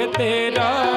ਤੇਰਾ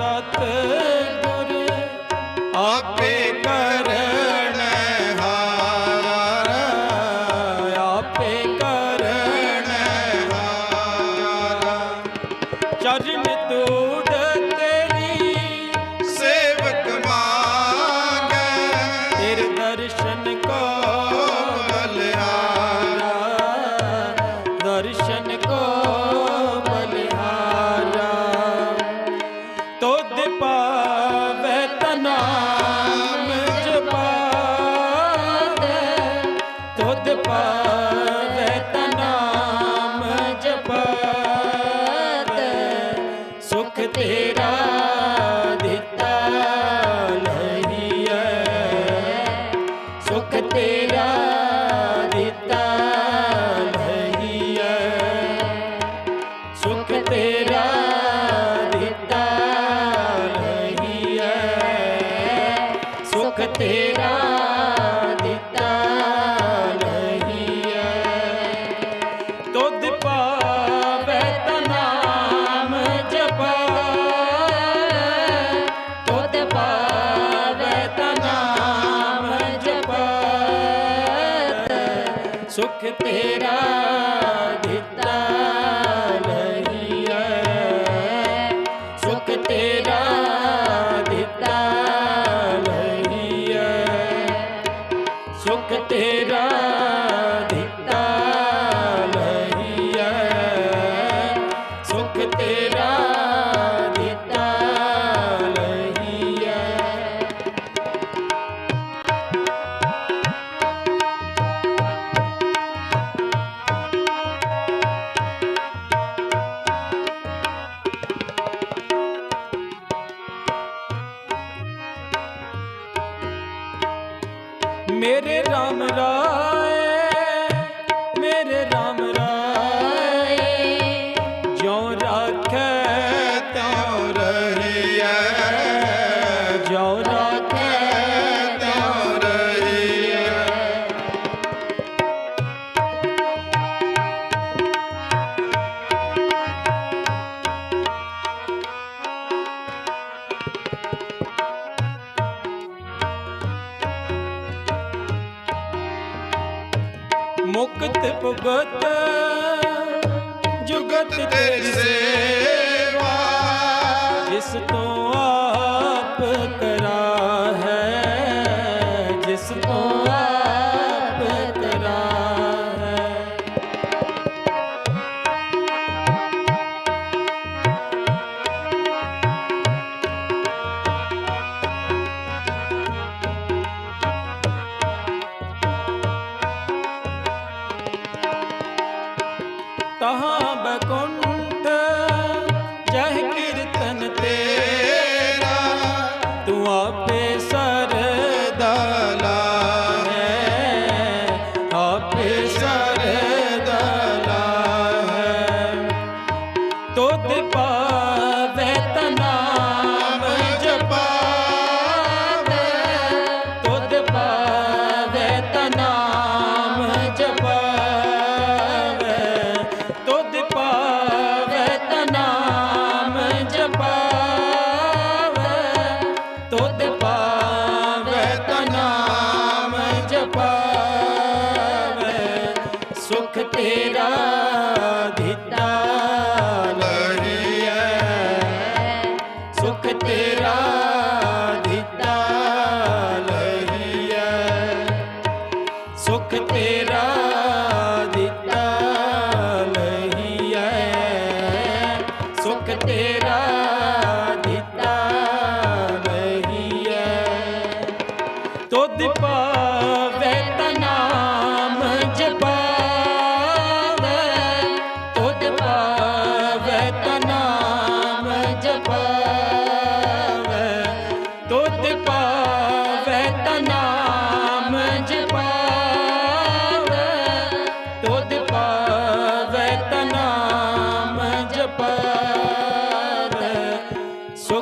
ਸਤ ਮੁਖ ਤੇਰਾ तेरा ਮੁਕਤ ਭਗਤ ਜੁਗਤ ਤੇ ਸੇ। Up.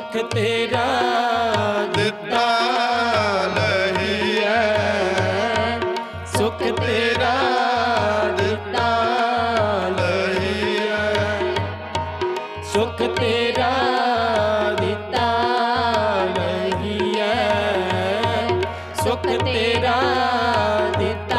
ਮੁਖ ਤੇਰਾ ਸੁਖ ਤੇਰਾ ਦਿੱਤਾ ਸੁਖ ਤੇਰਾ ਦਿੱਤਾ ਸੁਖ ਤੇਰਾ ਦਿੱਤਾ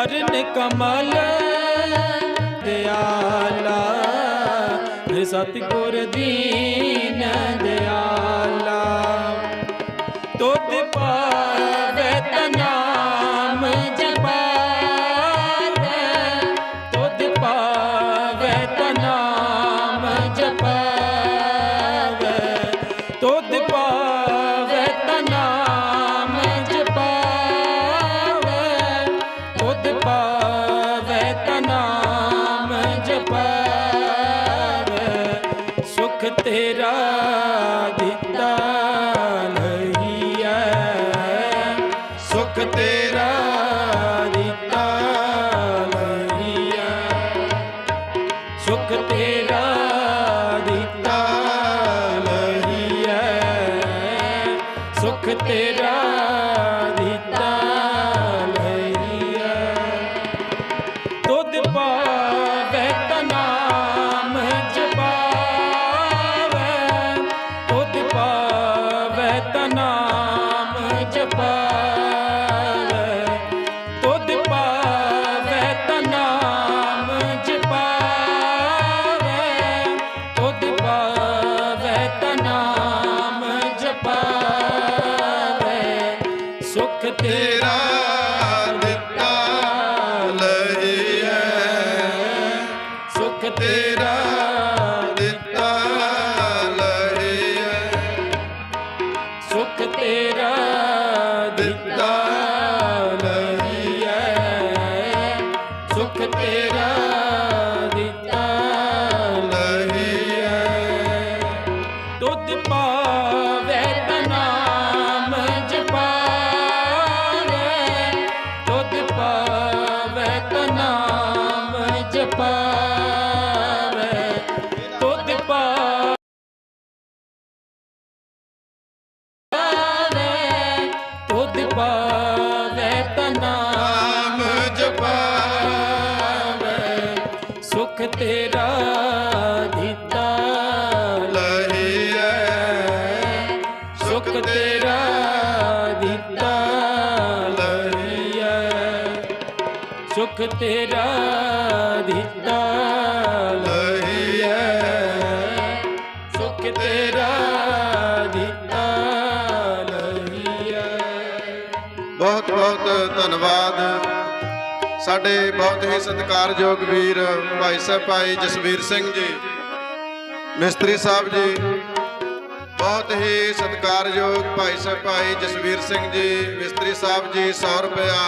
ਚਰਨ ਕਮਲ ਦਿਆਲਾ ਹੇ ਸਤਿਗੁਰ ਦੀਨ ਦਿਆਲਾ। ਤੁਧ ਪਾਵੇ ਤੇਰਾ ਸੁਖ ਸੁਖ ਤੇਰਾ ਦਿੱਤਾ ਲਈਐ ਸੁਖ ਤੇਰਾ ਦਿੱਤਾ ਲਈਐ ਬਹੁਤ ਬਹੁਤ ਧੰਨਵਾਦ। ਸਾਡੇ ਬਹੁਤ ਹੀ ਸਤਿਕਾਰਯੋਗ ਵੀਰ ਭਾਈ ਸਾਹਿਬ, ਭਾਈ ਜਸਵੀਰ ਸਿੰਘ ਜੀ, ਮਿਸਤਰੀ ਸਾਹਿਬ ਜੀ। ਬਹੁਤ ਹੀ ਸਤਿਕਾਰਯੋਗ ਭਾਈ ਸਾਹਿਬ, ਭਾਈ ਜਸਵੀਰ ਸਿੰਘ ਜੀ, ਮਿਸਤਰੀ ਸਾਹਿਬ ਜੀ 100 ਰੁਪਇਆ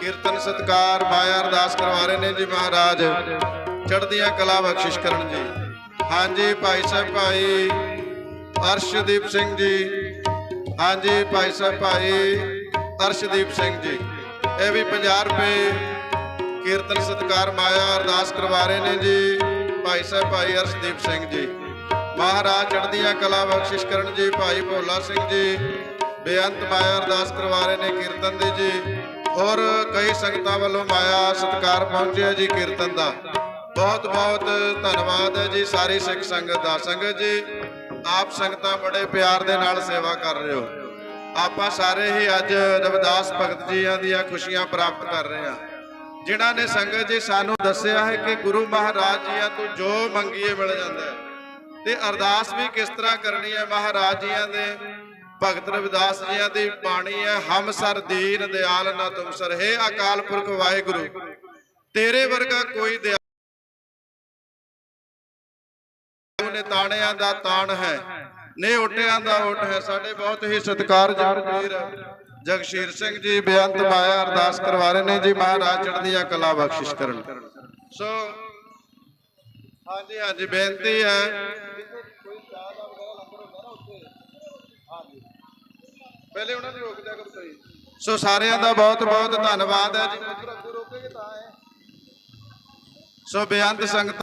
ਕੀਰਤਨ ਸਤਿਕਾਰ ਮਾਇਆ ਅਰਦਾਸ ਕਰਵਾ ਰਹੇ ਨੇ ਜੀ ਮਹਾਰਾਜ। ਚੜ੍ਹਦੀਆਂ ਕਲਾ ਬਖਸ਼ਿਸ਼ ਕਰਨ ਜੀ। ਹਾਂਜੀ ਭਾਈ ਸਾਹਿਬ, ਭਾਈ ਅਰਸ਼ਦੀਪ ਸਿੰਘ ਜੀ। ਹਾਂਜੀ ਭਾਈ ਸਾਹਿਬ, ਭਾਈ ਅਰਸ਼ਦੀਪ ਸਿੰਘ ਜੀ। ਇਹ ਵੀ 50 ਰੁਪਏ ਕੀਰਤਨ ਸਤਕਾਰ ਮਾਇਆ ਅਰਦਾਸ ਕਰਵਾ ਰਹੇ ਨੇ ਜੀ ਭਾਈ ਸਾਹਿਬ, ਭਾਈ ਅਰਸ਼ਦੀਪ ਸਿੰਘ ਜੀ। ਮਹਾਰਾਜ ਚੜ੍ਹਦੀਆਂ ਕਲਾ ਬਖਸ਼ਿਸ਼ ਕਰਨ ਜੀ, ਭਾਈ ਭੋਲਾ ਸਿੰਘ ਜੀ। ਬੇਅੰਤ ਮਾਇਆ ਅਰਦਾਸ ਕਰਵਾ ਰਹੇ ਨੇ ਕੀਰਤਨ ਦੀ ਜੀ। ਔਰ ਕਈ ਸੰਗਤਾਂ ਵੱਲੋਂ ਮਾਇਆ ਸਤਕਾਰ ਪਹੁੰਚਿਆ ਜੀ ਕੀਰਤਨ ਦਾ। ਬਹੁਤ ਬਹੁਤ ਧੰਨਵਾਦ ਹੈ ਜੀ ਸਾਰੀ ਸਿੱਖ ਸੰਗਤ ਦਾ। ਸੰਗਤ ਜੀ, ਆਪ ਸੰਗਤਾਂ ਬੜੇ ਪਿਆਰ ਦੇ ਨਾਲ ਸੇਵਾ ਕਰ ਰਹੇ ਹੋ। ਆਪਾਂ ਸਾਰੇ ਹੀ ਅੱਜ ਰਵਿਦਾਸ ਭਗਤ ਜੀਆਂ ਦੀਆਂ ਖੁਸ਼ੀਆਂ ਪ੍ਰਾਪਤ ਕਰ ਰਹੇ ਹਾਂ। ਜਿਨ੍ਹਾਂ ਨੇ ਸੰਗਤ ਜੀ ਸਾਨੂੰ ਦੱਸਿਆ ਹੈ ਕਿ ਗੁਰੂ ਮਹਾਰਾਜ ਜੀਆਂ ਤੋਂ ਜੋ ਮੰਗੀਏ ਮਿਲ ਜਾਂਦਾ ਹੈ। ਤੇ ਅਰਦਾਸ ਵੀ ਕਿਸ ਤਰ੍ਹਾਂ ਕਰਨੀ ਹੈ? ਮਹਾਰਾਜ ਜੀਆਂ ਦੇ, ਭਗਤ ਰਵਿਦਾਸ ਜੀਆਂ ਦੀ ਬਾਣੀ ਹੈ, ਹਮ ਸਰ ਦੀਨ ਦਿਆਲ ਨਾ ਤੁਮ ਸਰ। ਹੈ ਅਕਾਲ ਪੁਰਖ ਵਾਹਿਗੁਰੂ, ਤੇਰੇ ਵਰਗਾ ਕੋਈ ਦਿਆਲ ਨੇ ਤਾਣਿਆਂ ਦਾ ਤਾਣ ਹੈ, ਨੇ ਓਟਿਆਂ ਦਾ ਓਟ ਹੈ। ਸਾਡੇ ਬਹੁਤ ਹੀ ਸਤਿਕਾਰਯੋਗ ਵੀਰ ਜਗਸ਼ੀਰ ਸਿੰਘ ਜੀ, ਬੇਅੰਤ ਮਾਇਆ ਅਰਦਾਸ ਕਰਵਾ ਰਹੇ ਨੇ ਜੀ। ਮਹਾਰਾਜ ਚੜ੍ਹਦੀਆਂ ਕਲਾ ਬਖਸ਼ਿਸ਼ ਕਰਨ। ਸੋ ਹਾਂਜੀ ਹਾਂਜੀ ਬੇਨਤੀ ਹੈ। ਪਹਿਲੇ ਉਹਨਾਂ ਦੀ ਰੋਕ ਕਰੋ ਤੁਸੀਂ ਸੋ ਸਾਰਿਆਂ ਦਾ ਬਹੁਤ ਬਹੁਤ ਧੰਨਵਾਦ ਹੈ ਜੀ। ਸੋ ਬੇਅੰਤ ਸੰਗਤ